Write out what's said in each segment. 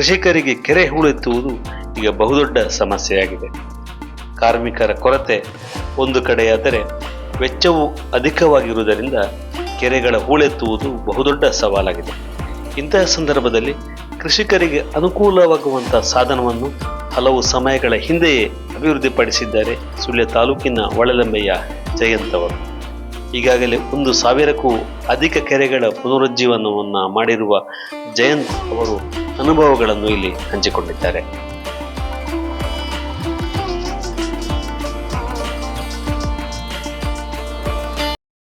ಕೃಷಿಕರಿಗೆ ಕೆರೆ ಹೂಳೆತ್ತುವುದು ಈಗ ಬಹುದೊಡ್ಡ ಸಮಸ್ಯೆಯಾಗಿದೆ. ಕಾರ್ಮಿಕರ ಕೊರತೆ ಒಂದು ಕಡೆಯಾದರೆ ವೆಚ್ಚವು ಅಧಿಕವಾಗಿರುವುದರಿಂದ ಕೆರೆಗಳ ಹೂಳೆತ್ತುವುದು ಬಹುದೊಡ್ಡ ಸವಾಲಾಗಿದೆ. ಇಂತಹ ಸಂದರ್ಭದಲ್ಲಿ ಕೃಷಿಕರಿಗೆ ಅನುಕೂಲವಾಗುವಂತಹ ಸಾಧನವನ್ನು ಹಲವು ಸಮಯಗಳ ಹಿಂದೆಯೇ ಅಭಿವೃದ್ಧಿಪಡಿಸಿದ್ದಾರೆ ಸುಳ್ಯ ತಾಲೂಕಿನ ಒಳಲಂಬೆಯ ಜಯಂತ್ ಅವರು. ಈಗಾಗಲೇ ಒಂದು ಸಾವಿರಕ್ಕೂ ಅಧಿಕ ಕೆರೆಗಳ ಪುನರುಜ್ಜೀವನವನ್ನು ಮಾಡಿರುವ ಜಯಂತ್ ಅವರು ಅನುಭವಗಳನ್ನು ಇಲ್ಲಿ ಹಂಚಿಕೊಂಡಿದ್ದಾರೆ.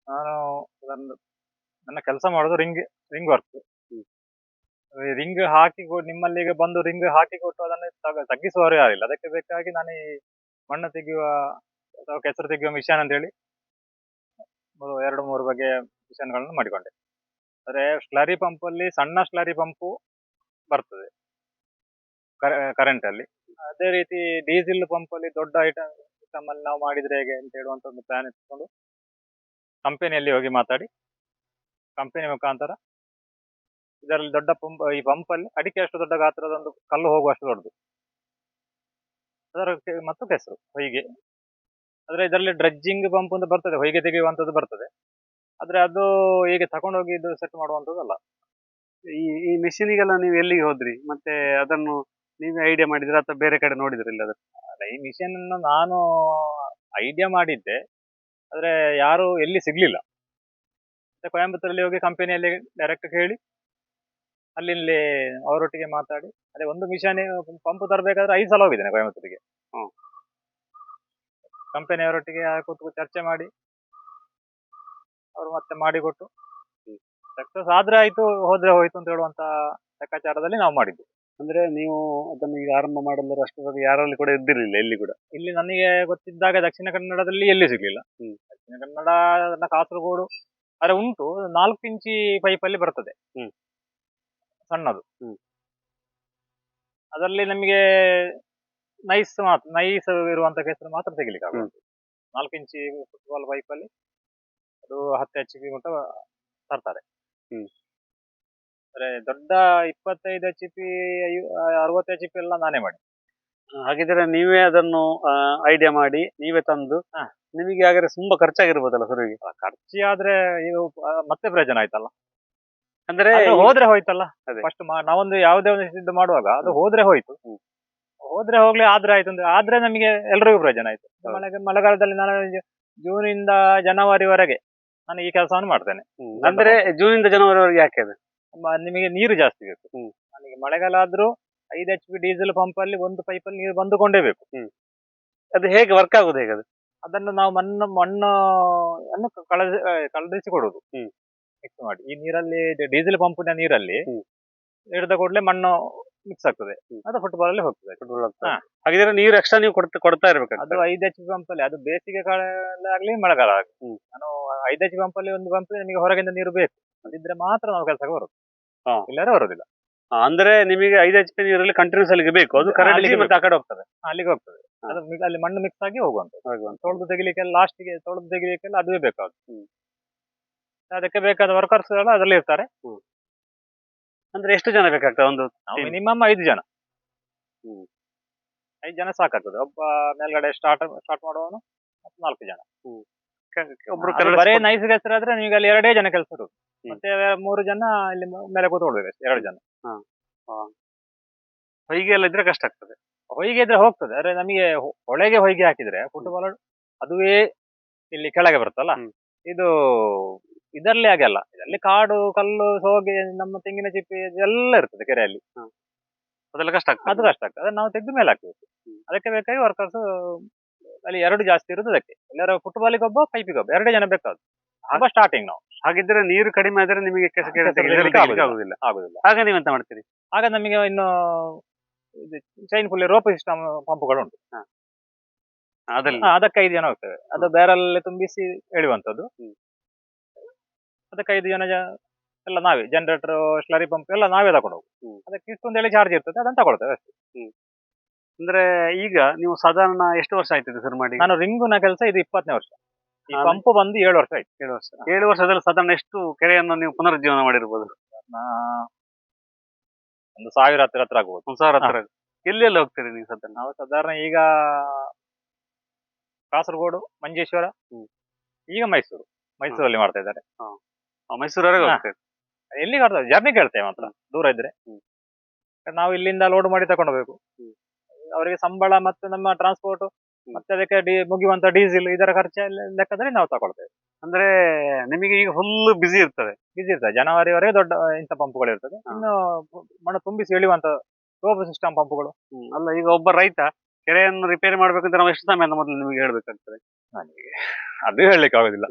ನಾನು ನನ್ನ ಕೆಲಸ ಮಾಡೋದು ರಿಂಗ್ ರಿಂಗ್ ವರ್ಕ್ ರಿಂಗ್ ಹಾಕಿ ನಿಮ್ಮಲ್ಲಿ ಈಗ ಬಂದು ರಿಂಗ್ ಹಾಕಿ ಕೊಟ್ಟು ಅದನ್ನು ತಗ- ತಗ್ಗಿಸುವವರು ಯಾರಿಲ್ಲ ಅದಕ್ಕೆ ಬೇಕಾಗಿ ನಾನು ಈ ಮಣ್ಣು ತೆಗೆಯುವ, ಅಥವಾ ಕೆಸರು ತೆಗೆಯುವ ಮಿಷನ್ ಅಂತ ಹೇಳಿ ಎರಡು, ಮೂರು ಬಗೆಯ ಮಿಷನ್ಗಳನ್ನು ಮಾಡಿಕೊಂಡೆ. ಅಂದ್ರೆ ಸ್ಲರಿ ಪಂಪ್ ಅಲ್ಲಿ ಸಣ್ಣ ಸ್ಲರಿ ಪಂಪು ಬರ್ತದೆ. ಕರೆಂಟ್ ಅಲ್ಲಿ ಅದೇ ರೀತಿ ಡೀಸೆಲ್ ಪಂಪ್ ಅಲ್ಲಿ ದೊಡ್ಡ ಐಟಮ್ ಐಟಮ್ ಅಲ್ಲಿ ನಾವು ಮಾಡಿದ್ರೆ ಹೇಗೆ ಅಂತ ಹೇಳುವಂತ ಒಂದು ಪ್ಲಾನ್ ಇಟ್ಕೊಂಡು ಕಂಪನಿಯಲ್ಲಿ ಹೋಗಿ ಮಾತಾಡಿ ಕಂಪನಿ ಮುಖಾಂತರ ಇದರಲ್ಲಿ ದೊಡ್ಡ ಪಂಪ್, ಈ ಪಂಪ್ ಅಲ್ಲಿ ಅಡಿಕೆ ಅಷ್ಟು ದೊಡ್ಡ ಗಾತ್ರದ ಒಂದು ಕಲ್ಲು ಹೋಗುವಷ್ಟು ದೊಡ್ಡದು. ಅದರ ಮತ್ತು ಕೆಸರು, ಹೊಯ್ಗೆ. ಆದರೆ ಇದರಲ್ಲಿ ಡ್ರೆಜ್ಜಿಂಗ್ ಪಂಪ್ ಅಂತ ಬರ್ತದೆ, ಹೊಯ್ಗೆ ತೆಗೆಯುವಂಥದ್ದು ಬರ್ತದೆ. ಆದ್ರೆ ಅದು ಹೀಗೆ ತಗೊಂಡೋಗಿ ಇದು ಸೆಟ್ ಮಾಡುವಂತದ್ದಲ್ಲ ಈ ಈ ಮಿಷಿನಿಗೆಲ್ಲ ನೀವು ಎಲ್ಲಿಗೆ ಹೋದ್ರಿ? ಮತ್ತೆ ಅದನ್ನು ನೀವೇ ಐಡಿಯಾ ಮಾಡಿದ್ರಾ ಅಥವಾ ಬೇರೆ ಕಡೆ ನೋಡಿದ್ರಿ ಇಲ್ಲ ಅಲ್ಲ, ಈ ಮಿಷನ್ ಅನ್ನು ನಾನು ಐಡಿಯಾ ಮಾಡಿದ್ದೆ. ಆದ್ರೆ ಯಾರು ಎಲ್ಲಿ ಸಿಗ್ಲಿಲ್ಲ. ಮತ್ತೆ ಕೊಯಂಬತ್ತೂರಲ್ಲಿ ಹೋಗಿ ಕಂಪನಿಯಲ್ಲಿ ಡೈರೆಕ್ಟ್ ಹೇಳಿ ಅಲ್ಲಿ ಅವರೊಟ್ಟಿಗೆ ಮಾತಾಡಿ. ಅದೇ ಒಂದು ಮಿಷನ್ ಪಂಪ್ ತರಬೇಕಾದ್ರೆ ಐದು ಸಲ ಹೋಗಿದ್ದೇನೆ ಕೊಯಂಬತ್ತೂರಿಗೆ. ಹ್ಮ್. ಕಂಪನಿಯವರೊಟ್ಟಿಗೆ ಕೂತು ಚರ್ಚೆ ಮಾಡಿ ಅವರು ಮತ್ತೆ ಮಾಡಿಕೊಟ್ಟು ಸಕ್ಸಸ್ ಆದ್ರೆ ಆಯ್ತು ಹೋದ್ರೆ ಹೋಯ್ತು ಅಂತ ಹೇಳುವಂತ ಲೆಕ್ಕಾಚಾರದಲ್ಲಿ ನಾವು ಮಾಡಿದ್ದು ಅಂದ್ರೆ ನೀವು ಅದನ್ನು ಈಗ ಆರಂಭ ಮಾಡಲು ಅಷ್ಟರವರೆಗೆ ಯಾರಲ್ಲಿ ಕೂಡ ಇದ್ದಿರಲಿಲ್ಲ ಎಲ್ಲಿ ಕೂಡ? ಇಲ್ಲಿ ನನಗೆ ಗೊತ್ತಿದ್ದಾಗ ದಕ್ಷಿಣ ಕನ್ನಡದಲ್ಲಿ ಎಲ್ಲಿ ಸಿಗ್ಲಿಲ್ಲ. ದಕ್ಷಿಣ ಕನ್ನಡ ನನ್ನ ಕಾಸರಗೋಡು ಆದ್ರೆ ಉಂಟು ನಾಲ್ಕು ಇಂಚಿ ಪೈಪ್ ಅಲ್ಲಿ ಬರ್ತದೆ. ಸಣ್ಣದು. ಅದರಲ್ಲಿ ನಮಗೆ ನೈಸ್ ಮಾತ್ರ ನೈಸ್ ಇರುವಂತ ಕೆಸರು ಮಾತ್ರ ತೆಗಿಲಿಕ್ಕೆ ಆಗುತ್ತೆ ನಾಲ್ಕು ಇಂಚಿ ಫುಟ್ಬಾಲ್ ಪೈಪ್ ಅಲ್ಲಿ ಅದು ಹತ್ತು ಎಚ್ ಪಿ ಮಟ್ಟ ತರ್ತಾರೆ ಹ್ಮ್. ಅಂದ್ರೆ ದೊಡ್ಡ ಇಪ್ಪತ್ತೈದು ಎಚ್ ಪಿ ಅರವತ್ತು ಎಚ್ ಪಿ ಎಲ್ಲ ನಾನೇ ಮಾಡಿ ಹಾಗಿದ್ರೆ ನೀವೇ ಅದನ್ನು ಐಡಿಯಾ ಮಾಡಿ ನೀವೇ ತಂದು ಹಾ. ನಿಮಗೆ ಹಾಗಾದ್ರೆ ತುಂಬಾ ಖರ್ಚಾಗಿರ್ಬೋದಲ್ಲ ಶುರುವಿಗೆ ಖರ್ಚಿ ಆದ್ರೆ ಇದು ಆ, ಮತ್ತೆ ಪ್ರಯೋಜನ ಆಯ್ತಲ್ಲ ಅಂದ್ರೆ ಅದು ಹೋದ್ರೆ ಹೋಯ್ತಲ್ಲ ಅದೇ. ಫಸ್ಟ್ ನಾವೊಂದು ಯಾವುದೇ ಒಂದು ಸಿದ್ಧ ಮಾಡುವಾಗ ಅದು ಹೋದ್ರೆ ಹೋಯ್ತು ಹ್ಮ್. ಹೋದ್ರೆ ಹೋಗ್ಲಿ ಆದ್ರೆ ಆಯ್ತು ಅಂದ್ರೆ ಆದ್ರೆ ನಮಗೆ ಎಲ್ರಿಗೂ ಪ್ರಯೋಜನ ಆಯ್ತು ಹೌದು. ಮಳೆಗಾಲದಲ್ಲಿ ನಾನು ಜೂನ್ ಇಂದ ಜನವರಿವರೆಗೆ ನಾನು ಈ ಕೆಲಸವನ್ನು ಮಾಡ್ತೇನೆ. ಅಂದ್ರೆ ಜೂನ್ ಇಂದ ಜನವರಿವರೆಗೆ ಯಾಕೆ ಅದು? ಮ- ನಿಮಗೆ ನೀರು ಜಾಸ್ತಿ ಬೇಕು. ಹ್ಮ್. ನನಗೆ ಮಳೆಗಾಲ ಆದ್ರೂ ಐದು ಎಚ್ ಪಿ ಡೀಸೆಲ್ ಪಂಪ್ ಅಲ್ಲಿ ಒಂದು ಪೈಪ್ ಅಲ್ಲಿ ನೀರು ಬಂದುಕೊಂಡೇ ಬೇಕು. ಅದು ಹೇಗೆ ವರ್ಕ್ ಆಗುದು ಹೇಗೆ ಅದು? ಅದನ್ನು ನಾವು ಮಣ್ಣು ಮಣ್ಣು ಅನ್ನು ಕಳದ ಕಳದಿಸಿ ಕೊಡುದು. ಹ್ಮ್. ಮಿಕ್ಸ್ ಮಾಡಿ. ಈ ನೀರಲ್ಲಿ ಡೀಸೆಲ್ ಪಂಪ್ ನೀರಲ್ಲಿ ಹ್ಮ್. ಹಿಡಿದ ಕೂಡಲೇ ಮಣ್ಣು ಮಿಕ್ಸ್ ಆಗ್ತದೆ. ಅದು ಫುಟ್ಬಾಲ್ ಅಲ್ಲಿ ಹೋಗ್ತದೆ ಹಾ. ಹಾಗಿದ್ರೆ ನೀರು ಎಕ್ಸ್ಟ್ರಾ ನೀವು ಕೊಡ್ತಾ ಕೊಡ್ತಾ ಇರ್ಬೇಕು ಅದು ಐದು ಎಚ್ ಪಂಪ್ ಅಲ್ಲಿ ಅದು ಬೇಸಿಗೆ ಕಾಲ ಆಗ್ಲಿ ಮಳೆಗಾಲ ಆಗಲಿ. ನಾನು ಐದು ಎಚ್ ಪಂಪ್ ಅಲ್ಲಿ ಒಂದು ಪಂಪ್ ನಿಮಗೆ ಹೊರಗಿಂದ ನೀರು ಬೇಕು. ಅದಿದ್ರೆ ಮಾತ್ರ ನಾವು ಕೆಲಸಕ್ಕೆ ಬರೋದು. ಹಾ. ಇಲ್ಲದ್ರೆ ಬರೋದಿಲ್ಲ. ಅಂದ್ರೆ ನಿಮಗೆ ಐದು ಎಚ್ ಪಿ ನೀರಲ್ಲಿ ಕಂಟಿನ್ಯೂಸ್ ಅಲ್ಲಿಗೆ ಬೇಕು. ಅದು ಕರೆಂಟ್ ಮತ್ತೆ ಆ ಕಡೆ ಹೋಗ್ತದೆ. ಅಲ್ಲಿಗೆ ಹೋಗ್ತದೆ. ಅದು ಅಲ್ಲಿ ಮಣ್ಣು ಮಿಕ್ಸ್ ಆಗಿ ಹೋಗುವಂತ. ತೊಳೆದು ತೆಗಿಲಿಕ್ಕೆ ತೆಗಿಲಿಕ್ಕೆಲ್ಲ ಲಾಸ್ಟ್ಗೆ ತೊಳೆದು ತೆಗಿಲಿಕ್ಕೆಲ್ಲ ಅದುವೇ ಬೇಕಾಗುತ್ತೆ. ಅದಕ್ಕೆ ಬೇಕಾದ ವರ್ಕರ್ಸ್ ಎಲ್ಲ ಅದರಲ್ಲಿ ಇರ್ತಾರೆ. ಅಂದ್ರೆ ಎಷ್ಟು ಜನ ಬೇಕಾಗ್ತದೆ? ಒಂದು ಮಿನಿಮಮ್ ಐದು ಜನ. ಐದು ಜನ ಸಾಕಾಗ್ತದೆ. ಒಬ್ಬ ಮೇಲ್ಗಡೆ ಸ್ಟಾರ್ಟ್ ಸ್ಟಾರ್ಟ್ ಮಾಡುವವನು ಮತ್ತು ನಾಲ್ಕು ಜನ. ಒಬ್ರು ಬರೇ ನೈಸ್ ಹೆಸರಾದ್ರೆ ನಿಮಗೆ ಅಲ್ಲಿ ಎರಡೇ ಜನ ಕೆಲಸ. ಮತ್ತೆ ಮೂರು ಜನ ಇಲ್ಲಿ ಮೇಲೆ ಕೂತ್ಕೊಳ್ಬೇಕು ಎರಡು ಜನ. ಹೊಯ್ಗೆ ಎಲ್ಲ ಇದ್ರೆ ಕಷ್ಟ ಆಗ್ತದೆ. ಹೊಯ್ಗೆ ಇದ್ರೆ ಹೋಗ್ತದೆ ಆದ್ರೆ ನಮಗೆ ಹೊ- ಹೊಳೆಗೆ ಹೊಯ್ಗೆ ಹಾಕಿದ್ರೆ ಫುಟ್ಬಾಲ್ ಅದುವೇ ಇಲ್ಲಿ ಕೆಳಗೆ ಬರುತ್ತಲ್ಲ. ಇದು ಇದರಲ್ಲಿ ಆಗಲ್ಲ ಇದರಲ್ಲಿ ಕಾಡು ಕಲ್ಲು ಸೋಗೆ ನಮ್ಮ ತೆಂಗಿನ ಚಿಪ್ಪಿ ಎಲ್ಲ ಇರ್ತದೆ ಕೆರೆಯಲ್ಲಿ. ಅದೆಲ್ಲ ಕಷ್ಟ ಆಗ್ತದೆ. ಅದು ಕಷ್ಟ ಆಗ್ತದೆ. ಅದನ್ನ ನಾವು ತೆಗೆದು ಮೇಲೆ ಹಾಕ್ಬೇಕು. ಅದಕ್ಕೆ ಬೇಕಾಗಿ ವರ್ಕರ್ಸ್ ಅಲ್ಲಿ ಎರಡು ಜಾಸ್ತಿ ಇರುದು ಅದಕ್ಕೆ. ಎಲ್ಲರ ಫುಟ್ಬಾಲಿಗೆ ಒಬ್ಬ ಪೈಪಿಗೆ ಒಬ್ಬ ಎರಡೇ ಜನ ಬೇಕಾದ್ರು ಆಗ ಸ್ಟಾರ್ಟಿಂಗ್ ನಾವು. ಹಾಗಿದ್ರೆ ನೀರು ಕಡಿಮೆ ಆದ್ರೆ ನಿಮಗೆ ಆಗುದಿಲ್ಲ. ಆಗುದಿಲ್ಲ. ಆಗ ನೀವೆಂತ ಮಾಡ್ತೀರಿ? ಆಗ ನಮಗೆ ಇನ್ನು ಚೈನ್ ಫುಲ್ ರೋಪ್ ಸಿಸ್ಟಮ್ ಪಂಪ್ಗಳು ಉಂಟು ಅದಕ್ಕೆ ಐದು ಜನ ಹೋಗ್ತೇವೆ. ಅದು ಬ್ಯಾರಲ್ ತುಂಬಿಸಿ ಎಳೆಯುವಂಥದ್ದು. ಹ್ಮ್. ಅದಕ್ಕೆ ಐದು ಜನ ಎಲ್ಲ ನಾವೇ ಜನರೇಟರ್ ಸ್ಲರಿ ಪಂಪ್ ಎಲ್ಲ ನಾವೇ ತಗೊಂಡು ಹೋಗುವ ಹ್ಮ್. ಅದಕ್ಕೆ ಇಷ್ಟೊಂದು ಹೇಳಿ ಚಾರ್ಜ್ ಇರ್ತದೆ ಅದನ್ನ ತಗೊಳ್ತೇವೆ ಅಷ್ಟೇ. ಅಂದ್ರೆ ಈಗ ನೀವು ಸಾಧಾರಣ ಎಷ್ಟು ವರ್ಷ ಆಯ್ತು ಸರ್ ಮಾಡಿ? ನಾನು ರಿಂಗುನ ಕೆಲಸ ಇದು ಇಪ್ಪತ್ತನೇ ವರ್ಷ. ಈ? ಪಂಪ್ ಬಂದು ಏಳು ವರ್ಷ ಆಯ್ತು. ಏಳು ವರ್ಷ. ಏಳು ವರ್ಷದಲ್ಲಿ ಸಾಧಾರಣ ಎಷ್ಟು ಕೆರೆಯನ್ನು ನೀವು ಪುನರುಜ್ಜೀವನ ಮಾಡಿರ್ಬೋದು? ನಾ- ಒಂದು ಸಾವಿರ ಹತ್ತಿರ ಹತ್ರ ಆಗ್ಬೋದು. ಒಂದ್ ಸಾವಿರ ಹತ್ರ ಎಲ್ಲೆಲ್ಲ ಹೋಗ್ತೀರಿ ನೀವು ಸಾಧಾರಣ? ನಾವು ಸಾಧಾರಣ ಈಗ ಕಾಸರಗೋಡು ಮಂಜೇಶ್ವರ. ಈಗ ಮೈಸೂರು. ಮೈಸೂರಲ್ಲಿ ಮಾಡ್ತಾ ಇದ್ದಾರೆ. ಮೈಸೂರವರೆಗೆ ಹೋಗ್ತೇವೆ. ಎಲ್ಲಿಗೆ ಎಲ್ಲಿ ಮಾಡ್ತಾರೆ ಜರ್ನಿ ಕೇಳ್ತೇವೆ ಮಾತ್ರ ದೂರ ಇದ್ರೆ. ನಾವು ಇಲ್ಲಿಂದ ಲೋಡ್ ಮಾಡಿ ತಕೊಂಡು ಹೋಗ್ಬೇಕು ಅವರಿಗೆ ಸಂಬಳ ಮತ್ತೆ ನಮ್ಮ ಟ್ರಾನ್ಸ್ಪೋರ್ಟ್ ಮತ್ತೆ ಅದಕ್ಕೆ ಡಿ ಮುಗಿಯುವಂತ ಡೀಸೆಲ್ ಇದರ ಖರ್ಚ ಲೆಕ್ಕದಲ್ಲಿ ನಾವು ತಗೊಳ್ತೇವೆ. ಅಂದ್ರೆ ನಿಮಗೆ ಈಗ ಫುಲ್ ಬಿಸಿ ಇರ್ತದೆ. ಬಿಸಿ ಇರ್ತದೆ. ಜನವರಿವರೆಗೆ ದೊಡ್ಡ ಇಂಥ ಪಂಪ್ಗಳು ಇರ್ತದೆ. ಇನ್ನು ಮಣ್ಣು ತುಂಬಿಸಿ ಎಳಿಯುವಂತ ರೋಬ್ ಸಿಸ್ಟಮ್ ಪಂಪ್ಗಳು. ಅಲ್ಲ ಈಗ ಒಬ್ಬ ರೈತ ಕೆರೆಯನ್ನು ರಿಪೇರಿ ಮಾಡ್ಬೇಕಂತ ನಾವು ಎಷ್ಟು ಸಮಯ ಮೊದಲು ನಿಮಗೆ ಹೇಳ್ಬೇಕಾಗ್ತದೆ? ನನಗೆ ಅದು ಹೇಳಲಿಕ್ಕೆ ಆಗುದಿಲ್ಲ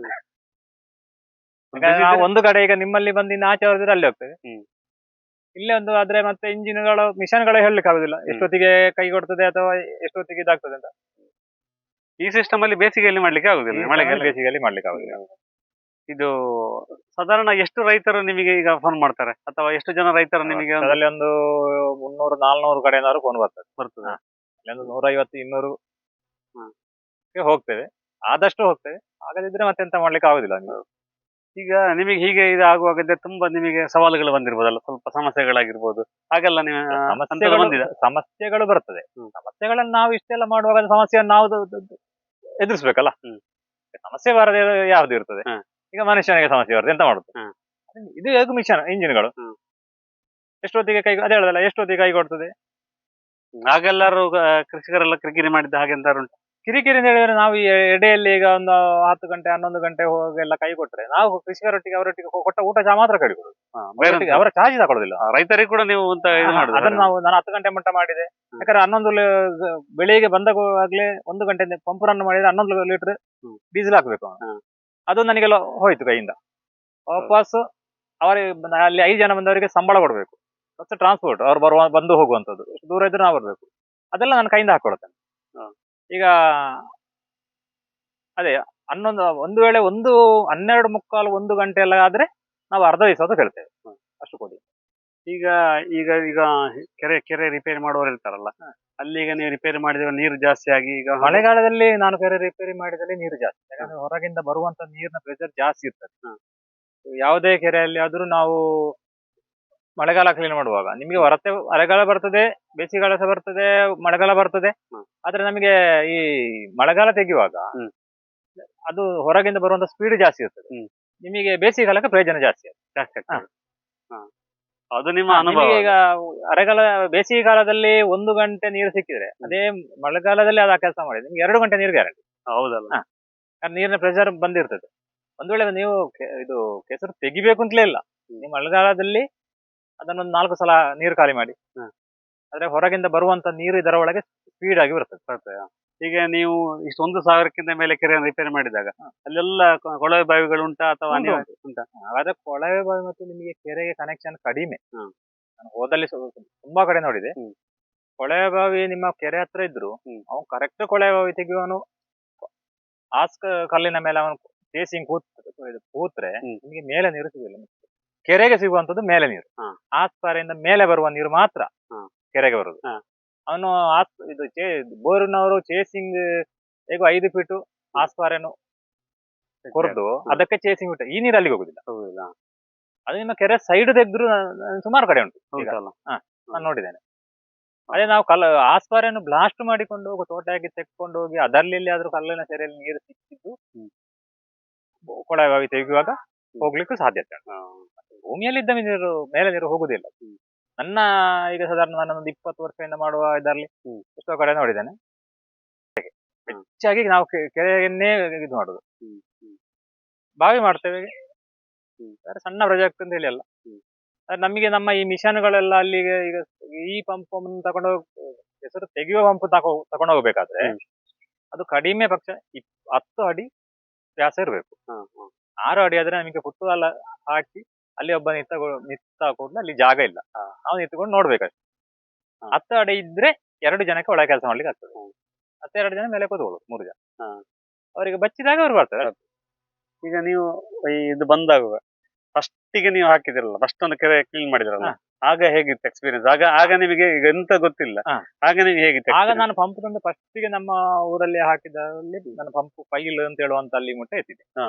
ಈಗ ನಾವು ಒಂದು ಕಡೆ ಈಗ ನಿಮ್ಮಲ್ಲಿ ಬಂದು ಇನ್ನು ಆಚೆ ಹೋದ್ರೆ ಅಲ್ಲಿ ಹೋಗ್ತದೆ. ಹ್ಮ್. ಇಲ್ಲೇ ಒಂದು ಆದ್ರೆ ಮತ್ತೆ ಇಂಜಿನ್ಗಳು ಮಿಷನ್ಗಳು ಹೇಳಲಿಕ್ಕೆ ಆಗುದಿಲ್ಲ. ಎಷ್ಟೊತ್ತಿಗೆ ಕೈ ಕೊಡ್ತದೆ ಅಥವಾ ಎಷ್ಟೊತ್ತಿಗೆ ಇದಾಗ್ತದೆ ಅಂತ. ಈ ಸಿಸ್ಟಮ್ ಅಲ್ಲಿ ಬೇಸಿಗೆಯಲ್ಲಿ ಮಾಡ್ಲಿಕ್ಕೆ ಆಗುದಿಲ್ಲ ಮಳೆಗಾಲ ಬೇಸಿಗೆಯಲ್ಲಿ ಮಾಡ್ಲಿಕ್ಕೆ ಆಗುದಿಲ್ಲ. ಇದು ಸಾಧಾರಣ ಎಷ್ಟು ರೈತರು ನಿಮಗೆ ಈಗ ಫೋನ್ ಮಾಡ್ತಾರೆ? ಅಥವಾ ಎಷ್ಟು ಜನ ರೈತರು ನಿಮಗೆ ಒಂದು ಅದರಲ್ಲಿ ಒಂದು ಮುನ್ನೂರು ನಾಲ್ನೂರು ಕಡೆಯಿಂದಾದ್ರು ಫೋನ್ ಬರ್ತದೆ. ಬರ್ತದೆ. ಅಲ್ಲಿ ಒಂದು ನೂರೈವತ್ತು ಇನ್ನೂರು. ಗೆ ಹೋಗ್ತೇವೆ. ಆದಷ್ಟು ಹೋಗ್ತೇವೆ. ಆಗದಿದ್ರೆ ಮತ್ತೆ ಎಂತ ಮಾಡ್ಲಿಕ್ಕೆ ಆಗುದಿಲ್ಲ ನೀವು. ಈಗ ನಿಮಗೆ ಹೀಗೆ ಇದು ಆಗುವಾಗದೇ ತುಂಬಾ ನಿಮಗೆ ಸವಾಲುಗಳು ಬಂದಿರ್ಬೋದಲ್ಲ. ಸ್ವಲ್ಪ ಸಮಸ್ಯೆಗಳಾಗಿರ್ಬೋದು. ಹಾಗೆಲ್ಲ ನೀವು ಸಮಸ್ಯೆಗಳು ಸಮಸ್ಯೆಗಳು ಬರ್ತದೆ. ಸಮಸ್ಯೆಗಳನ್ನ ನಾವು ಇಷ್ಟೆಲ್ಲ ಮಾಡುವಾಗ ಸಮಸ್ಯೆಯನ್ನು ನಾವು ಎದುರಿಸ್ಬೇಕಲ್ಲ? ಸಮಸ್ಯೆ ಬರದೆ ಯಾವ್ದು ಇರ್ತದೆ. ಈಗ ಮನುಷ್ಯನಿಗೆ ಸಮಸ್ಯೆ ಬರ್ತದೆ. ಎಂತ ಮಾಡುದು? ಇದು ಹೇಗೆ ಮಿಷನ್ ಇಂಜಿನ್ಗಳು. ಎಷ್ಟೊತ್ತಿಗೆ ಕೈ ಅದೇ ಹೇಳದಲ್ಲ ಎಷ್ಟೊತ್ತಿಗೆ ಕೈ ಕೊಡ್ತದೆ? ಹಾಗೆಲ್ಲರೂ ಕೃಷಿಕರೆಲ್ಲ ಕ್ರಿಕಿರಿ ಮಾಡಿದ್ದ ಹಾಗೆ ಎಂತಾರು ಉಂಟು? ಕಿರಿಕಿರಿ ಅಂತ ಹೇಳಿದ್ರೆ ನಾವು ಈ ಎಡೆಯಲ್ಲಿ ಈಗ ಒಂದು ಹತ್ತು ಗಂಟೆ ಹನ್ನೊಂದು ಗಂಟೆ ಹೋಗಿ ಎಲ್ಲ ಕೈ ಕೊಟ್ರೆ ನಾವು ಕೃಷಿಕರೊಟ್ಟಿಗೆ ಅವರೊಟ್ಟಿಗೆ ಕೊಟ್ಟ ಊಟ ಚಾ ಮಾತ್ರ ಕೊಡುದು. ಬೇರೆ ಅವರ ಚಾರ್ಜ್ ತಗೊಳ್ಳೋದಿಲ್ಲ ರೈತರಿಗೆ ಕೂಡ ನೀವು ಅಂತ ಅದನ್ನ ನಾವು ನಾನು ಹತ್ತು ಗಂಟೆ ಮಟ್ಟ ಮಾಡಿದೆ. ಯಾಕಂದ್ರೆ ಹನ್ನೊಂದು ಲೀ- ಬೆಳಿಗ್ಗೆ ಬಂದಾಗಲೇ ಒಂದು ಗಂಟೆ ಪಂಪ್ ರನ್ ಮಾಡಿದ್ರೆ ಹನ್ನೊಂದು ಲೀಟರ್ ಡೀಸೆಲ್ ಹಾಕ್ಬೇಕು ಅದು ನನಗೆಲ್ಲ ಹೋಯ್ತು ಕೈಯಿಂದ. ವಾಪಸ್ ಅವರಿಗೆ ಅಲ್ಲಿ ಐದು ಜನ ಬಂದವರಿಗೆ ಸಂಬಳ ಕೊಡಬೇಕು. ಮತ್ತೆ ಟ್ರಾನ್ಸ್ಪೋರ್ಟ್ ಅವ್ರು ಬರುವ ಬಂದು ಹೋಗುವಂತದ್ದು ಎಷ್ಟು ದೂರ ಇದ್ರೆ ನಾವು ಬರಬೇಕು. ಅದೆಲ್ಲ ನಾನು ಕೈಯಿಂದ ಹಾಕೊಳ್ತೇನೆ. ಈಗ ಅದೇ ಹನ್ನೊಂದು ಒಂದು ವೇಳೆ ಒಂದು ಹನ್ನೆರಡು ಮುಕ್ಕಾಲು ಒಂದು ಗಂಟೆ ಎಲ್ಲ ಆದ್ರೆ ನಾವು ಅರ್ಧ ವಯಸ್ಸು ಅಂತ ಹೇಳ್ತೇವೆ. ಅಷ್ಟು ಕೊಡಿ. ಈಗ ಈಗ ಈಗ ಕೆರೆ ಕೆರೆ ರಿಪೇರಿ ಮಾಡುವವರು ಇರ್ತಾರಲ್ಲ ಅಲ್ಲಿ ಈಗ ನೀವು ರಿಪೇರಿ ಮಾಡಿದ್ರೆ ನೀರು ಜಾಸ್ತಿ ಆಗಿ ಈಗ ಮಳೆಗಾಲದಲ್ಲಿ ನಾನು ಕೆರೆ ರಿಪೇರಿ ಮಾಡಿದಲ್ಲಿ ನೀರು ಜಾಸ್ತಿ. ಯಾಕಂದ್ರೆ ಹೊರಗಿಂದ ಬರುವಂತ ನೀರಿನ ಪ್ರೆಷರ್ ಜಾಸ್ತಿ ಇರ್ತದೆ. ಯಾವುದೇ ಕೆರೆಯಲ್ಲಿ ಆದ್ರೂ ನಾವು ಮಳೆಗಾಲ ಕ್ಲೀನ್ ಮಾಡುವಾಗ. ನಿಮಗೆ ಹೊರತೆ ಮಳೆಗಾಲ ಬರ್ತದೆ ಬೇಸಿಗೆಗಾಲ ಸಹ ಬರ್ತದೆ ಮಳೆಗಾಲ ಬರ್ತದೆ. ಆದ್ರೆ ನಮಗೆ ಈ ಮಳೆಗಾಲ ತೆಗೆಯುವಾಗ ಹ್ಮ್. ಅದು ಹೊರಗಿಂದ ಬರುವಂತ ಸ್ಪೀಡ್ ಜಾಸ್ತಿ ಇರ್ತದೆ. ಹ್ಮ್. ನಿಮಗೆ ಬೇಸಿಗೆಗಾಲಕ್ಕೆ ಪ್ರಯೋಜನ ಜಾಸ್ತಿ ಆಗ್ತದೆ. ಜಾಸ್ತಿ ಆಗ್ತದೆ. ಹಾ. ಅದು ನಿಮ್ಮ ಅನುಭವ ನಿಮಗೆ ಈಗ ಅರೆಗಾಲ ಬೇಸಿಗೆ ಕಾಲದಲ್ಲಿ ಒಂದು ಗಂಟೆ ನೀರು ಸಿಕ್ಕಿದ್ರೆ ಅದೇ ಮಳೆಗಾಲದಲ್ಲಿ ಅದು ಕೆಲಸ ಮಾಡಿದ್ರೆ ನಿಮ್ಗೆ ಎರಡು ಗಂಟೆ ನೀರು ಗ್ಯಾರಂಟಿ ಹೌದಲ್ಲ. ಹಾ. ಯಾಕಂದ್ರೆ ನೀರಿನ ಪ್ರೆಷರ್ ಬಂದಿರ್ತದೆ. ಒಂದ್ ವೇಳೆ ನೀವು ಕೆ- ಇದು ಕೆಸರು ತೆಗಿಬೇಕು ಅಂತಲೇ ಇಲ್ಲ. ನೀವು ಮಳೆಗಾಲದಲ್ಲಿ ಅದನ್ನೊಂದು ನಾಲ್ಕು ಸಲ ನೀರು ಖಾಲಿ ಮಾಡಿ ಹ್ಮ್. ಆದ್ರೆ ಹೊರಗಿಂದ ಬರುವಂತ ನೀರು ಇದರ ಒಳಗೆ ಸ್ಪೀಡ್ ಆಗಿ ಬರ್ತದೆ ಬರ್ತದೆ, ಹಾ. ಈಗ ನೀವು ಇಷ್ಟೊಂದು ಸಾವಿರಕ್ಕಿಂತ ಮೇಲೆ ಕೆರೆ ರಿಪೇರಿ ಮಾಡಿದಾಗ ಅಲ್ಲೆಲ್ಲ ಕೊ- ಕೊಳವೆ ಬಾವಿಗಳು ಉಂಟಾ ಅಥವಾ ಉಂಟು, ಆದ್ರೆ ಕೊಳವೆ ಬಾವಿ ಮತ್ತು ನಿಮಗೆ ಕೆರೆಗೆ ಕನೆಕ್ಷನ್ ಕಡಿಮೆ ಹ್ಮ್. ನಾನು ಹೋದಲ್ಲಿ ಸ್ವಲ್ಪ- ತುಂಬಾ ಕಡೆ ನೋಡಿದೆ ಹ್ಮ್. ಕೊಳವೆ ಬಾವಿ ನಿಮ್ಮ ಕೆರೆ ಹತ್ರ ಇದ್ರು ಹ್ಮ್. ಅವನು ಕರೆಕ್ಟ್ ಕೊಳವೆ ಬಾವಿ ತೆಗೆಯುವನು ಆಸ್ಕ ಕಲ್ಲಿನ ಮೇಲೆ ಅವನು ಕೇಸಿಂಗ್ ಕೂತ್ ಇದು ಕೂತ್ರೆ ಹ್ಮ್. ನಿಮಗೆ ಮೇಲೆ ನೀರು ಸಿಗಲ್ಲ ಕೆರೆಗೆ ಸಿಗುವಂತದ್ದು ಮೇಲೆ ನೀರು. ಹಾ. ಆಸ್ಪಾರೆಯಿಂದ ಮೇಲೆ ಬರುವ ನೀರು ಮಾತ್ರ ಹಾ. ಕೆರೆಗೆ ಬರುದು. ಹಾ. ಅವನು ಆಸ್ ಇದು ಚೇ ಬೋರಿನವರು ಚೇಸಿಂಗ್ ಹೇಗೋ ಐದು ಫೀಟು ಆಸ್ಪಾರೆನು ಕೊರ್ದು ಅದಕ್ಕೆ ಚೇಸಿಂಗ್ ಬಿಟ್ಟು ಈ ನೀರು ಅಲ್ಲಿಗೆ ಹೋಗುದಿಲ್ಲ. ಹೌದಲ್ಲ ಅದು ಇನ್ನು ಕೆರೆ ಸೈಡ್ ತೆಗೆದ್ರು ಸುಮಾರು ಕಡೆ ಉಂಟು. ಈಗ ಹೌದಲ್ಲ ನಾನು ನೋಡಿದ್ದೇನೆ. ಅದೇ ನಾವು ಕಲ್ಲ ಆಸ್ಪಾರೆಯನ್ನು ಬ್ಲಾಸ್ಟ್ ಮಾಡಿಕೊಂಡು ಹೋಗಿ ತೋಟಕ್ಕೆ ತೆಕ್ಕೊಂಡು ಹೋಗಿ ಅದರಲ್ಲಿ ಆದ್ರೂ ಕಲ್ಲಿನ ಸೆರೆಯಲ್ಲಿ ನೀರು ಸಿಕ್ಕಿದ್ದು ಕೊಳಗಾವಿ ಬಾವಿ ತೆಗೆಯುವಾಗ ಹೋಗ್ಲಿಕ್ಕೂ ಸಾಧ್ಯತೆ. ಭೂಮಿಯಲ್ಲಿದ್ದ ನೀರು ಮೇಲೆ ನೀರು ಹೋಗುದಿಲ್ಲ ನನ್ನ ಈಗ ಸಾಧಾರಣ ನಾನು ಒಂದು ಇಪ್ಪತ್ತು ವರ್ಷದಿಂದ ಮಾಡುವ ಇದರಲ್ಲಿ. ಎಷ್ಟೋ ಕಡೆ ನೋಡಿದ್ದೇನೆ. ಹೆಚ್ಚಾಗಿ ನಾವು ಕೆರೆಯನ್ನೇ ಇದು ಮಾಡುದು. ಬಾವಿ ಮಾಡ್ತೇವೆ ಸಣ್ಣ ಪ್ರಾಜೆಕ್ಟ್ ಅಂತ ಹೇಳಿ ಅಲ್ಲ. ನಮಗೆ ನಮ್ಮ ಈ ಮಿಷನ್ಗಳೆಲ್ಲ ಅಲ್ಲಿಗೆ ಈಗ ಈ ಪಂಪ್ ತಗೊಂಡು ಹೆಸರು ತೆಗೆಯುವ ಪಂಪ್ ತಗೋ ತಗೊಂಡು ಹೋಗ್ಬೇಕಾದ್ರೆ ಅದು ಕಡಿಮೆ ಪಕ್ಷ ಇಪ್ ಹತ್ತು ಅಡಿ ವ್ಯಾಸ ಇರಬೇಕು. ಆರು ಅಡಿ ಆದ್ರೆ ನಮಗೆ ಫುಟ್ಬಾಲ್ ಹಾಕಿ ಅಲ್ಲಿ ಒಬ್ಬ ನಿಂತ ನಿತ್ತ ಕೂಡ ಅಲ್ಲಿ ಜಾಗ ಇಲ್ಲ. ನಾವು ನಿಂತ್ಕೊಂಡು ನೋಡ್ಬೇಕು. ಹತ್ತು ಅಡಿ ಇದ್ರೆ ಎರಡು ಜನಕ್ಕೆ ಒಳಗೆ ಕೆಲಸ ಮಾಡ್ಲಿಕ್ಕೆ ಆಗ್ತದೆ. ಹ್ಮ್. ಹತ್ತೆರಡು ಜನ ಮೇಲೆ ಕೂತ್ಕೊಳ್ಳೋದು ಮೂರು ಜನ. ಅವರಿಗೆ ಬಚ್ಚಿದಾಗ ಅವ್ರು ಬರ್ತಾರೆ. ಈಗ ನೀವು ಈ ಇದು ಬಂದಾಗ ಫಸ್ಟಿಗೆ ನೀವು ಹಾಕಿದಿರಲ್ಲ ಫಸ್ಟ್ ಒಂದು ಕೆರೆ ಕ್ಲೀನ್ ಮಾಡಿದ್ರಲ್ಲ ಆಗ ಹೇಗಿತ್ತು ಎಕ್ಸ್ಪೀರಿಯನ್ಸ್ ಆಗ ಆಗ ನಿಮಗೆ ಈಗ ಎಂತ ಗೊತ್ತಿಲ್ಲ. ಆಗ ನೀವು ಹೇಗಿತ್ತು ಆಗ ನಾನು ಪಂಪ್ ತಂದು ಫಸ್ಟಿಗೆ ನಮ್ಮ ಊರಲ್ಲಿ ಹಾಕಿದಲ್ಲಿ ನನ್ನ ಪಂಪ್ ಫೈಲ್ ಅಂತ ಹೇಳುವಂತ ಅಲ್ಲಿ ಮುಟ್ಟ ಎತ್ತಿದೆ ಹಾ.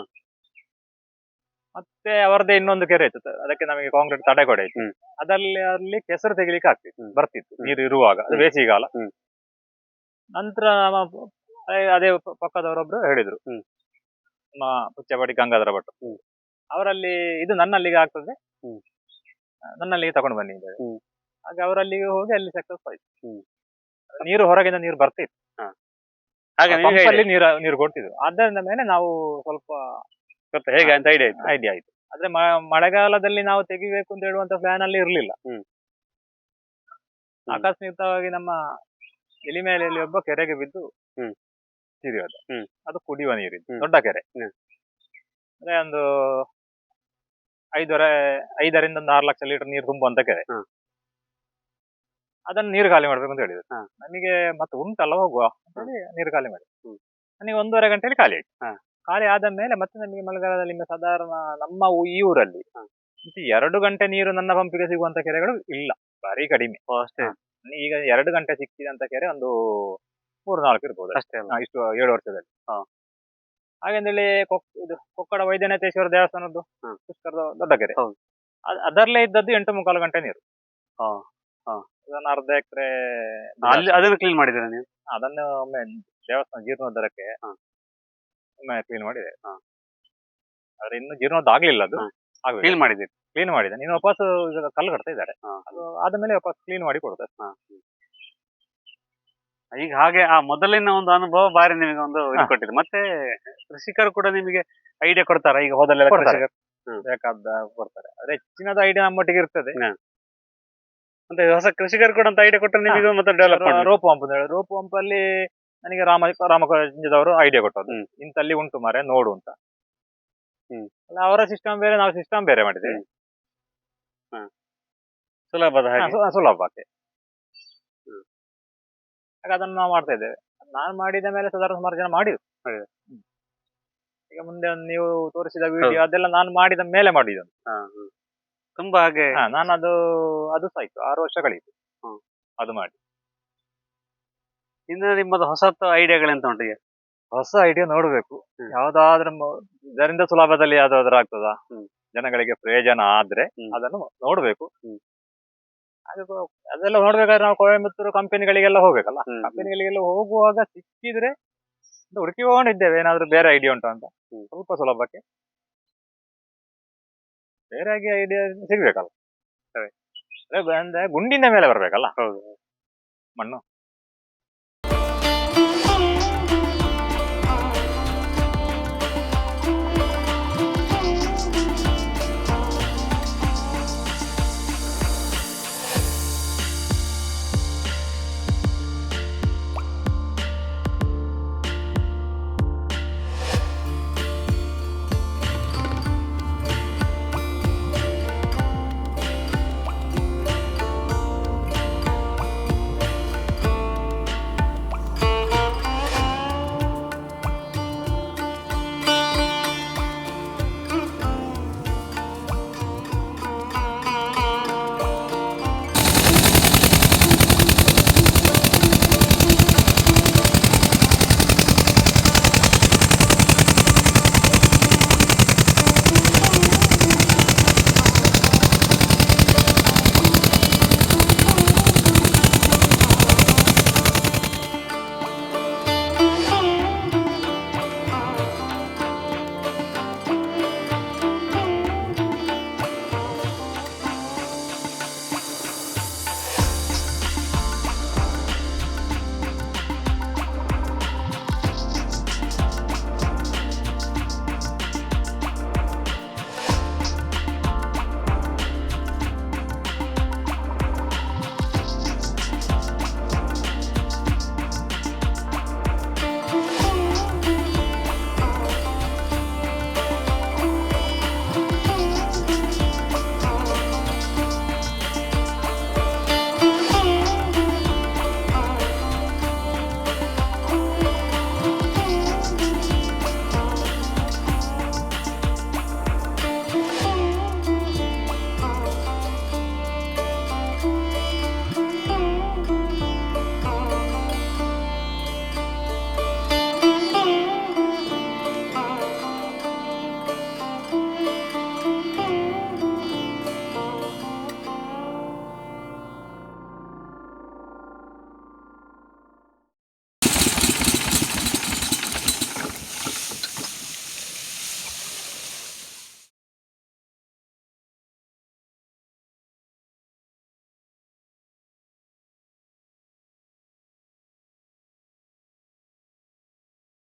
ಮತ್ತೆ ಅವರದೇ ಇನ್ನೊಂದು ಕೆರೆ ಇತ್ತು ಅದಕ್ಕೆ ನಮಗೆ ಕಾಂಕ್ರೀಟ್ ತಡೆಗೋಡೆ ಇತ್ತು ಅದರಲ್ಲಿ ಅದಲ್ಲಿ ಅಲ್ಲಿ ಕೆಸರು ತೆಗಿಲಿಕ್ಕೆ ಆಗ್ತಿತ್ತು. ಬರ್ತಿತ್ತು ನೀರು ಇರುವಾಗ. ಅದು. ಬೇಸಿಗೆಗಾಲ. ನಂತರ ಅದೇ- ಪಕ್ಕದವರೊಬ್ರು ಹೇಳಿದ್ರು. ನಮ್ಮ ಪುಚ್ಚಪಾಟಿ ಗಂಗಾಧರ ಭಟ್. ಅವರಲ್ಲಿ ಇದು ನನ್ನಲ್ಲಿಗೆ ಆಗ್ತದೆ. ನನ್ನಲ್ಲಿಗೆ ತಗೊಂಡು ಬನ್ನಿ ಹಾಗೆ ಅವರಲ್ಲಿಗೆ ಹೋಗಿ ಅಲ್ಲಿ ಸಕ್ಸಸ್ ಆಯ್ತು. ನೀರು ಹೊರಗಿಂದ ನೀರು ಬರ್ತಿತ್ತು. ಹಾಗೆ ನೀರು ನೀರು ಕೊಡ್ತಿದ್ರು. ಅದರಿಂದ ಮೇಲೆ ನಾವು ಸ್ವಲ್ಪ ಗೊತ್ತಾ ಹೇಗೆ ಅಂತ ಐಡಿಯಾ ಆಯ್ತು ಐಡಿಯಾ ಆಯ್ತು ಆದ್ರೆ ಮ- ಮಳೆಗಾಲದಲ್ಲಿ ನಾವು ತೆಗಿಬೇಕು ಅಂತ ಹೇಳುವಂತ ಪ್ಲಾನ್ ಅಲ್ಲಿ ಇರ್ಲಿಲ್ಲ ಹ್ಮ್. ಆಕಸ್ಮಿಕವಾಗಿ ನಮ್ಮ ಎಲಿಮೇಲೆಯಲ್ಲಿ ಒಬ್ಬ ಕೆರೆಗೆ ಬಿದ್ದು ಹ್ಮ್. ಅದು ಕುಡಿಯುವ ನೀರಿದ್ದು ಹ್ಮ್. ದೊಡ್ಡ ಕೆರೆ ಹ್ಮ್. ಅಂದ್ರೆ ಒಂದು ಐದರ ಐದರಿಂದ ಒಂದು ಆರು ಲಕ್ಷ ಲೀಟರ್ ನೀರು ತುಂಬುವಂತ ಕೆರೆ ಹ್ಮ್. ಅದನ್ನು ನೀರು ಖಾಲಿ ಮಾಡ್ಬೇಕು ಅಂತ ಹೇಳಿದ್ರು ಹಾ. ನಮಗೆ ಮತ್ತೆ ಉಂಟಲ್ಲ ಹೋಗುವ ಅಂತ ಹೇಳಿ ನೀರು ಖಾಲಿ ಮಾಡಿ ಹ್ಮ್. ನನಗೆ ಒಂದೂವರೆ ಗಂಟೆಯಲ್ಲಿ ಖಾಲಿ ಆಯ್ತು ಹಾ. ಖಾಲಿ ಆದ ಮೇಲೆ ಮತ್ತೆ ನಮಗೆ ಮಳೆಗಾಲದಲ್ಲಿ ನಿಮ್ಮ ಸಾಧಾರಣ ನಮ್ಮ ಊ- ಈ ಊರಲ್ಲಿ ಎರಡು ಗಂಟೆ ನೀರು ನನ್ನ ಪಂಪಿಗೆ ಸಿಗುವಂತ ಕೆರೆಗಳು ಇಲ್ಲ. ಭಾರಿ ಕಡಿಮೆ. ಅಷ್ಟೇ. ಈಗ ಎರಡು ಗಂಟೆ ಸಿಕ್ಕಿದಂತ ಕೆರೆ ಒಂದು ಮೂರು ನಾಲ್ಕು ಇರ್ಬೋದು ಅಷ್ಟೇ. ಅಷ್ಟೇ ಅಲ್ಲ. ಹಾ, ಇಷ್ಟು ಏಳು ವರ್ಷದಲ್ಲಿ. ಹಾ. ಹಾಗೆಂದೇಳಿ ಕೊಕ್ ಇದು ಕೊಕ್ಕಡ ವೈದ್ಯನಾಥೇಶ್ವರ ದೇವಸ್ಥಾನದ್ದು. ಪುಷ್ಕರದ ದೊಡ್ಡ ಕೆರೆ. ಹೌದು. ಅದ್- ಅದರಲ್ಲೇ ಇದ್ದದ್ದು ಎಂಟು ಮುಕ್ಕಾಲು ಗಂಟೆ ನೀರು. ಹಾ, ಹಾ. ಅದನ್ನ ಅರ್ಧ ಎಕರೆ ಅಲ್ಲಿ ಅದನ್ನು ಕ್ಲೀನ್ ಮಾಡಿದ್ದೀರಾ ನೀವು? ಅದನ್ನ ಒಮ್ಮೆ ದೇವಸ್ಥಾನ ಜೀರ್ಣೋದ್ಧಾರಕ್ಕೆ ಕ್ಲೀನ್ ಮಾಡಿದೆ. ಹಾ. ಆದ್ರೆ ಇನ್ನು ಜೀರ್ಣೋದ್ ಆಗ್ಲಿಲ್ಲ ಅದು. ಕ್ಲೀನ್ ಮಾಡಿದ್ದೀರಿ. ಕ್ಲೀನ್ ಮಾಡಿದೆ ನೀನು ವಾಪಸ್ ಈಗ ಕಲ್ಲು ಕಟ್ತಾ ಇದ್ದಾರೆ. ಅದು ಆದ್ಮೇಲೆ ವಾಪಸ್ ಕ್ಲೀನ್ ಮಾಡಿ ಕೊಡುತ್ತೆ ಹಾ. ಈಗ ಹಾಗೆ ಆ ಮೊದಲಿನ ಒಂದು ಅನುಭವ ಬಾರಿ ನಿಮಗೆ ಒಂದು ಇದು ಕೊಟ್ಟಿದೆ. ಮತ್ತೆ ಕೃಷಿಕರು ಕೂಡ ನಿಮಗೆ ಐಡಿಯಾ ಕೊಡ್ತಾರ? ಈಗ ಹೋದಲ್ಲೆಲ್ಲ ಕೊಡ್ತಾರೆ. ಕೃಷಿಕರು? ಬೇಕಾದ ಕೊಡ್ತಾರೆ. ಆದ್ರೆ ಹೆಚ್ಚಿನದ ಐಡಿಯಾ ನಮ್ಮೊಟ್ಟಿಗೆ ಇರ್ತದೆ. ಮತ್ತೆ ಹೊಸ ಕೃಷಿಕರು ಕೂಡ ಅಂತ ಐಡಿಯಾ ಕೊಟ್ಟರೆ ನಿಮಗೆ ಮತ್ತೆ develop rope pump rope pump ಅಲ್ಲಿ ನನಗೆ ರಾಮ ರಾಮಕೃಷ್ಣದವರು ಐಡಿಯಾ ಕೊಟ್ಟದ್ದು. ಇಂತಲ್ಲಿ ಉಂಟು ಮಾರೆ ನೋಡು ಅಂತ. ಅಲ್ಲ, ಅವರ ಸಿಸ್ಟಮ್ ಬೇರೆ ನಾವು ಸಿಸ್ಟಮ್ ಬೇರೆ ಮಾಡಿದೆ ಹ್ಮ್. ಸುಲಭದ ಹಾಗೆ. ಸುಲಭಕ್ಕೆ ಹಾಗೆ ಅದನ್ನು ನಾವು ಮಾಡ್ತಾ ಇದ್ದೇವೆ. ನಾನು ಮಾಡಿದ ಮೇಲೆ ಸಾಧಾರಣ ಸುಮಾರು ಜನ ಮಾಡಿದ್ರು. ಈಗ ಮುಂದೆ ಒಂದು ನೀವು ತೋರಿಸಿದ ವಿಡಿಯೋ ಅದೆಲ್ಲ ನಾನು ಮಾಡಿದ ಮೇಲೆ ಹಾ. ತುಂಬಾ ಹಾಗೆ ನಾನು ಅದು ಅದು ಸಹ ಆಯ್ತು ಆರು ವರ್ಷ ಕಳೀತು ಹ್ಮ್. ಅದು ಮಾಡಿ. ಇನ್ನು ನಿಮ್ಮದು ಹೊಸ ಐಡಿಯಾಗಳೆಂತ ಉಂಟು ಈಗ ಹೊಸ ಐಡಿಯಾ ನೋಡ್ಬೇಕು. ಯಾವ್ದಾದ್ರ ಇದರಿಂದ ಸುಲಭದಲ್ಲಿ ಯಾವ್ದಾದ್ರು ಆಗ್ತದಾ? ಜನಗಳಿಗೆ ಪ್ರಯೋಜನ ಆದ್ರೆ. ಅದನ್ನು ನೋಡ್ಬೇಕು. ಅದು ಅದೆಲ್ಲ ನೋಡ್ಬೇಕಾದ್ರೆ ನಾವು ಕೋಯಂಬತ್ತೂರು ಕಂಪನಿಗಳಿಗೆಲ್ಲ ಹೋಗ್ಬೇಕಲ್ಲ. ಕಂಪನಿಗಳಿಗೆಲ್ಲ ಹೋಗುವಾಗ ಸಿಕ್ಕಿದ್ರೆ ಹುಡುಕಿ ಹುಡುಕಿಕೊಂಡಿದ್ದೇವೆ ಏನಾದ್ರು ಬೇರೆ ಐಡಿಯಾ ಉಂಟು ಅಂತ. ಸ್ವಲ್ಪ ಸುಲಭಕ್ಕೆ. ಬೇರೆ ಆಗಿ ಐಡಿಯಾ ಸಿಗ್ಬೇಕಲ್ಲ? ಅಂದ್ರೆ ಗುಂಡಿನ ಮೇಲೆ ಬರ್ಬೇಕಲ್ಲ? ಹೌದು. ಮಣ್ಣು.